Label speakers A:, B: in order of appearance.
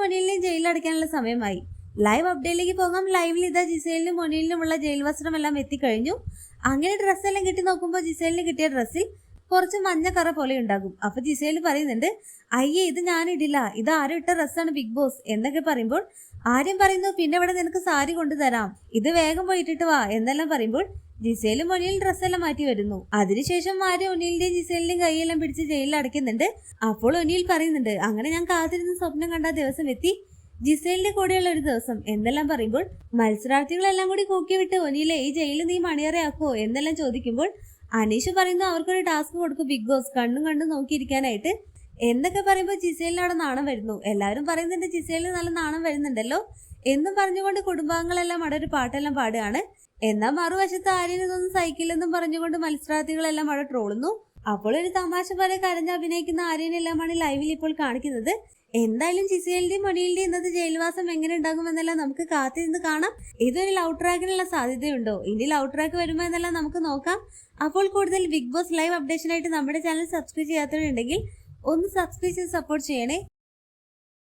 A: മൊനീലിനെയും ജയിലിൽ അടയ്ക്കാനുള്ള സമയമായി. ലൈവ് അപ്ഡേറ്റിലേക്ക് പോകാം. ലൈവിൽ ഇതാ ജിസേലിനും മൊനീലിനുമുള്ള ജയിൽ വസ്ത്രമെല്ലാം എത്തിക്കഴിഞ്ഞു. അങ്ങനെ ഡ്രസ്സെല്ലാം കിട്ടി നോക്കുമ്പോൾ ജിസേലിന് കിട്ടിയ ഡ്രസ്സിൽ കുറച്ച് മഞ്ഞ കറ പോലെ ഉണ്ടാകും. അപ്പൊ ജിസേൽ പറയുന്നുണ്ട് അയ്യേ ഇത് ഞാൻ ഇടില്ല. ഇത് ആരും ഇട്ട ഡ്രസ്സാണ് ബിഗ് ബോസ് എന്നൊക്കെ പറയുമ്പോൾ ആര്യം പറയുന്നു. പിന്നെ ഇവിടെ നിനക്ക് സാരി കൊണ്ടുതരാം. ഇത് വേഗം പോയിട്ടിട്ട് വാ. എന്നെല്ലാം പറയുമ്പോൾ ജിസേലും ഒനിയിൽ ഡ്രസ്സെല്ലാം മാറ്റി വരുന്നു. അതിനുശേഷം ആര്യ ഒനിലിന്റെയും ജിസേലിന്റെയും കൈയെല്ലാം പിടിച്ച് ജയിലിൽ അടയ്ക്കുന്നുണ്ട്. അപ്പോൾ ഒനിയിൽ പറയുന്നുണ്ട് അങ്ങനെ ഞാൻ കാത്തിരുന്ന് സ്വപ്നം കണ്ട ദിവസം എത്തി. ജിസേലിന്റെ കൂടെയുള്ള ഒരു ദിവസം. എന്നെല്ലാം പറയുമ്പോൾ മത്സരാർത്ഥികളെല്ലാം കൂടി കൂക്കി വിട്ട് ഒനിയിലെ ഈ ജയിലിൽ നീ മണിയറയാക്കോ? എന്നെല്ലാം ചോദിക്കുമ്പോൾ അനീഷ് പറയുന്നു അവർക്കൊരു ടാസ്ക് കൊടുക്കും ബിഗ് ബോസ് കണ്ണും കണ്ടും നോക്കിയിരിക്കാനായിട്ട്. എന്നൊക്കെ പറയുമ്പോൾ ജിസേലിനവിടെ നാണം വരുന്നു. എല്ലാവരും പറയുന്നുണ്ട് ജിസേലിന് നല്ല നാണം വരുന്നുണ്ടല്ലോ എന്നും പറഞ്ഞുകൊണ്ട് കുടുംബാംഗങ്ങളെല്ലാം അവിടെ ഒരു പാട്ടെല്ലാം പാടുകയാണ്. എന്നാൽ മറുവശത്ത് ആര്യന് ഇതൊന്നും സഹിക്കില്ലെന്നും പറഞ്ഞുകൊണ്ട് മത്സരാർത്ഥികളെല്ലാം അവിടെ ട്രോളുന്നു. അപ്പോൾ ഒരു തമാശ പോലെ കരഞ്ഞ് അഭിനയിക്കുന്ന ആര്യനെല്ലാമാണ് ലൈവിൽ ഇപ്പോൾ കാണിക്കുന്നത്. എന്തായാലും ജിസേലിന്റെയും മണിയിലിന്റെയും ഇന്നത്തെ ജയിൽവാസം എങ്ങനെ ഉണ്ടാകുമെന്നെല്ലാം നമുക്ക് കാത്തിരുന്ന് കാണാം. ഇതൊരു ലവ് ട്രാക്കിനുള്ള സാധ്യതയുണ്ടോ? ഇനി ലൗ ട്രാക്ക് വരുമോ എന്നെല്ലാം നമുക്ക് നോക്കാം. അപ്പോൾ കൂടുതൽ ബിഗ് ബോസ് ലൈവ് അപ്ഡേഷനായിട്ട് നമ്മുടെ ചാനൽ സബ്സ്ക്രൈബ് ചെയ്യാത്തവരുണ്ടെങ്കിൽ ഒന്ന് സബ്സ്ക്രൈബ് ചെയ്ത് സപ്പോർട്ട് ചെയ്യണേ.